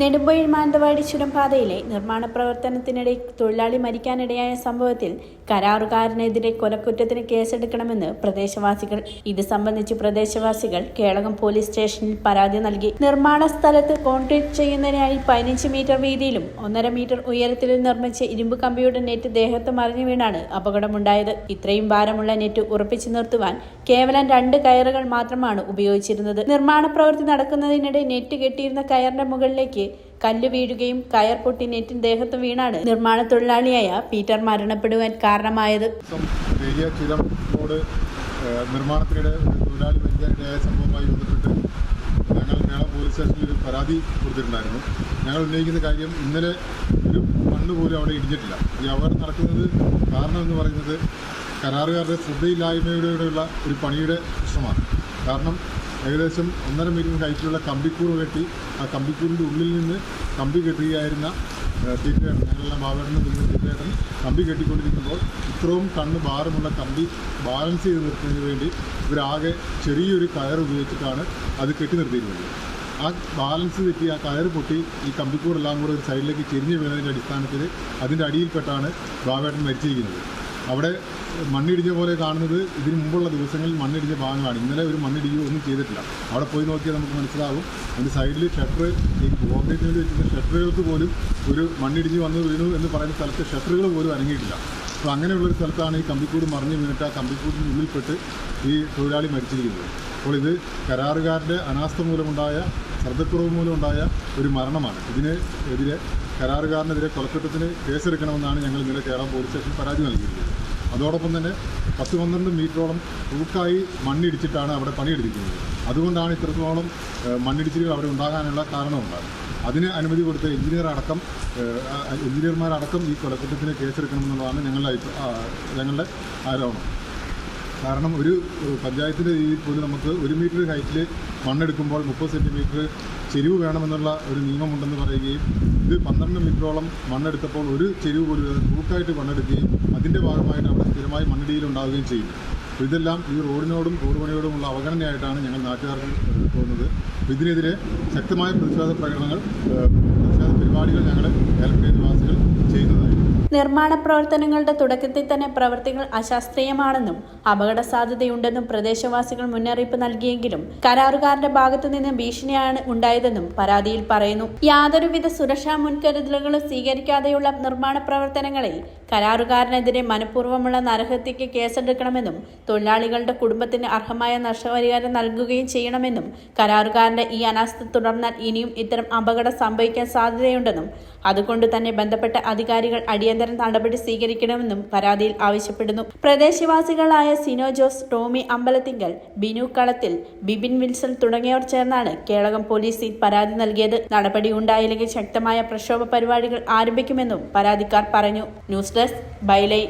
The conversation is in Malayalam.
നെടുമ്പൊയിൽ മാനന്തവാടി ചുരം പാതയിലെ നിർമ്മാണ പ്രവർത്തനത്തിനിടെ തൊഴിലാളി മരിക്കാനിടയായ സംഭവത്തിൽ കരാറുകാരനെതിരെ കൊലക്കുറ്റത്തിന് കേസെടുക്കണമെന്ന് പ്രദേശവാസികൾ ഇത് സംബന്ധിച്ച് പ്രദേശവാസികൾ കേളകം പോലീസ് സ്റ്റേഷനിൽ പരാതി നൽകി. നിർമ്മാണ സ്ഥലത്ത് കോൺക്രീറ്റ് ചെയ്യുന്നതിനായി പതിനഞ്ച് മീറ്റർ വീതിയിലും ഒന്നര മീറ്റർ ഉയരത്തിലും നിർമ്മിച്ച ഇരുമ്പ് കമ്പിയുടെ നെറ്റ് ദേഹത്ത് മറിഞ്ഞു വീണാണ് അപകടമുണ്ടായത്. ഇത്രയും ഭാരമുള്ള നെറ്റ് ഉറപ്പിച്ചു നിർത്തുവാൻ കേവലം രണ്ട് കയറുകൾ മാത്രമാണ് ഉപയോഗിച്ചിരുന്നത്. നിർമ്മാണ പ്രവൃത്തി നടക്കുന്നതിനിടെ നെറ്റ് കെട്ടിയിരുന്ന കയറിന്റെ മുകളിലേക്ക് കല്ല് വീഴുകയും കയർ പൊട്ടി നെറ്റിൻ ദേഹത്ത് വീണാണ് നിർമ്മാണ തൊഴിലാളിയായ പീറ്റർ മരണപ്പെടുവാൻ കാരണമായത്. നിർമ്മാണത്തിനിടെ തൊഴിലാളി മരിക്കാനിടയായ സംഭവവുമായി ബന്ധപ്പെട്ട് ഞങ്ങൾ കേരള പോലീസ് സ്റ്റേഷനിൽ ഒരു പരാതി കൊടുത്തിട്ടുണ്ടായിരുന്നു. ഞങ്ങൾ ഉന്നയിക്കുന്ന കാര്യം ഇന്നലെ ഒരു മണ്ണ് പോലും അവിടെ ഇടിഞ്ഞിട്ടില്ല. ഈ അപകടം നടക്കുന്നത് കാരണം എന്ന് പറയുന്നത് കരാറുകാരുടെ ശ്രദ്ധയില്ലായ്മയോടെയുള്ള ഒരു പണിയുടെ പ്രശ്നമാണ്. കാരണം ഏകദേശം ഒന്നര മീറ്റർ ഹൈറ്റിലുള്ള കമ്പിക്കൂറ് കെട്ടി ആ കമ്പിക്കൂറിന്റെ ഉള്ളിൽ നിന്ന് കമ്പി കെട്ടുകയായിരുന്ന തീറ്റേട്ടൻ ഞങ്ങളെല്ലാം മാവേട്ടനും പിന്നെ തീറ്റേട്ടൻ കമ്പി കെട്ടിക്കൊണ്ടിരിക്കുമ്പോൾ ഇത്രയും കണ്ണ് ഭാരമുള്ള കമ്പി ബാലൻസ് ചെയ്ത് നിർത്തുന്നതിന് വേണ്ടി ഇവരാകെ ചെറിയൊരു കയർ ഉപയോഗിച്ചിട്ടാണ് അത് കെട്ടി നിർത്തിയിരുന്നത് ആ ബാലൻസ് തെറ്റി ആ കയർ പൊട്ടി ഈ കമ്പിക്കൂടെല്ലാം കൂടെ ഒരു സൈഡിലേക്ക് ചെരിഞ്ഞ് വീണതിന്റെ അടിസ്ഥാനത്തിൽ അതിന്റെ അടിയിൽപ്പെട്ടാണ് ബാബേട്ടൻ മരിച്ചിരിക്കുന്നത്. അവിടെ മണ്ണിടിഞ്ഞ പോലെ കാണുന്നത് ഇതിന് മുമ്പുള്ള ദിവസങ്ങളിൽ മണ്ണിടിഞ്ഞ ഭാഗങ്ങളാണ്. ഇന്നലെ ഒരു മണ്ണിടിയോ ഒന്നും ചെയ്തിട്ടില്ല. അവിടെ പോയി നോക്കിയാൽ നമുക്ക് മനസ്സിലാകും അതിന്റെ സൈഡിൽ ഷട്ടർ ഈ കോൺക്രീറ്റിന് വെച്ചിരുന്ന ഷട്ടറുകൾക്ക് പോലും ഒരു മണ്ണിടിഞ്ഞ് വന്ന് വീണു എന്ന് പറയുന്ന സ്ഥലത്ത് ഷട്ടറുകൾ പോലും അനങ്ങിയിട്ടില്ല. അപ്പോൾ അങ്ങനെയുള്ള ഒരു സ്ഥലത്താണ് ഈ കമ്പിക്കൂട് മറിഞ്ഞു വീണിട്ട് ആ കമ്പിക്കൂടിന് ഉള്ളിൽപ്പെട്ട് ഈ തൊഴിലാളി മരിച്ചിരിക്കുന്നത്. അപ്പോൾ ഇത് കരാറുകാരുടെ അനാസ്ഥ മൂലമുണ്ടായ ശ്രദ്ധക്കുറവ് മൂലമുണ്ടായ ഒരു മരണമാണ്. ഇതിന് എതിരെ കരാറുകാരനെതിരെ കൊലക്കുറ്റത്തിന് കേസെടുക്കണമെന്നാണ് ഞങ്ങൾ ഇന്നലെ കേരള പോലീസ് സ്റ്റേഷൻ പരാതി നൽകിയിരിക്കുന്നത്. അതോടൊപ്പം തന്നെ പത്ത് പന്ത്രണ്ട് മീറ്ററോളം തൂക്കായി മണ്ണിടിച്ചിട്ടാണ് അവിടെ പണിയെടുത്തിരിക്കുന്നത്. അതുകൊണ്ടാണ് ഇത്രത്തോളം മണ്ണിടിച്ചിലുകൾ അവിടെ ഉണ്ടാകാനുള്ള കാരണമുണ്ടാകും അതിന് അനുമതി കൊടുത്ത എഞ്ചിനീയർ അടക്കം എഞ്ചിനീയർമാരടക്കം ഈ കൊലക്കുറ്റത്തിന് കേസെടുക്കണമെന്നുള്ളതാണ് ഞങ്ങളുടെ ഞങ്ങളുടെ ആരോപണം. കാരണം ഒരു പഞ്ചായത്തിന്റെ രീതിയിൽ പോലും നമുക്ക് ഒരു മീറ്റർ ഹൈറ്റിൽ മണ്ണെടുക്കുമ്പോൾ മുപ്പത് സെന്റിമീറ്റർ ചെരിവ് വേണമെന്നുള്ള ഒരു നിയമമുണ്ടെന്ന് പറയുകയും ഇത് പന്ത്രണ്ട് മീറ്ററോളം മണ്ണെടുത്തപ്പോൾ ഒരു ചെരിവ് പോലും കൂട്ടായിട്ട് മണ്ണെടുക്കുകയും അതിന്റെ ഭാഗമായിട്ട് അവിടെ സ്ഥിരമായി മണ്ണിടിയിൽ ഉണ്ടാവുകയും ചെയ്യും. ഇതെല്ലാം ഈ റോഡിനോടും റോഡ് പണിയോടുമുള്ള അവഗണനയായിട്ടാണ് ഞങ്ങൾ നാട്ടുകാർക്ക് തോന്നുന്നത് ഇതിനെതിരെ ശക്തമായ പ്രതിഷേധ പ്രകടനങ്ങൾ പ്രതിഷേധ പരിപാടികൾ ഞങ്ങൾ ഏലക്കര നിവാസികൾ ചെയ്യുന്നതായിരിക്കും നിർമ്മാണ പ്രവർത്തനങ്ങളുടെ തുടക്കത്തിൽ തന്നെ പ്രവൃത്തികൾ അശാസ്ത്രീയമാണെന്നും അപകട സാധ്യതയുണ്ടെന്നും പ്രദേശവാസികൾ മുന്നറിയിപ്പ് നൽകിയെങ്കിലും കരാറുകാരന്റെ ഭാഗത്തു നിന്ന് ഭീഷണിയാണ് ഉണ്ടായതെന്നും പരാതിയിൽ പറയുന്നു. യാതൊരുവിധ സുരക്ഷാ മുൻകരുതലുകളും സ്വീകരിക്കാതെയുള്ള നിർമ്മാണ പ്രവർത്തനങ്ങളിൽ കരാറുകാരനെതിരെ മനഃപൂർവമുള്ള നരഹത്യയ്ക്ക് കേസെടുക്കണമെന്നും തൊഴിലാളികളുടെ കുടുംബത്തിന് അർഹമായ നഷ്ടപരിഹാരം നൽകുകയും ചെയ്യണമെന്നും കരാറുകാരന്റെ ഈ അനാസ്ഥ തുടർന്നാൽ ഇനിയും ഇത്തരം അപകടം സംഭവിക്കാൻ സാധ്യതയുണ്ടെന്നും അതുകൊണ്ട് തന്നെ ബന്ധപ്പെട്ട അധികാരികൾ അടിയന്തര നടപടി സ്വീകരിക്കണമെന്നും പരാതിയിൽ ആവശ്യപ്പെടുന്നു. പ്രദേശവാസികളായ സിനോ ജോസ് ടോമി അമ്പലത്തിങ്കൽ ബിനു കളത്തിൽ ബിബിൻ വിൽസൺ തുടങ്ങിയവർ ചേർന്നാണ് കേളകം പോലീസിൽ പരാതി നൽകിയത്. നടപടി ഉണ്ടായില്ലെങ്കിൽ ശക്തമായ പ്രക്ഷോഭ പരിപാടികൾ ആരംഭിക്കുമെന്നും പരാതിക്കാർ പറഞ്ഞു. News desk ബൈലൈ.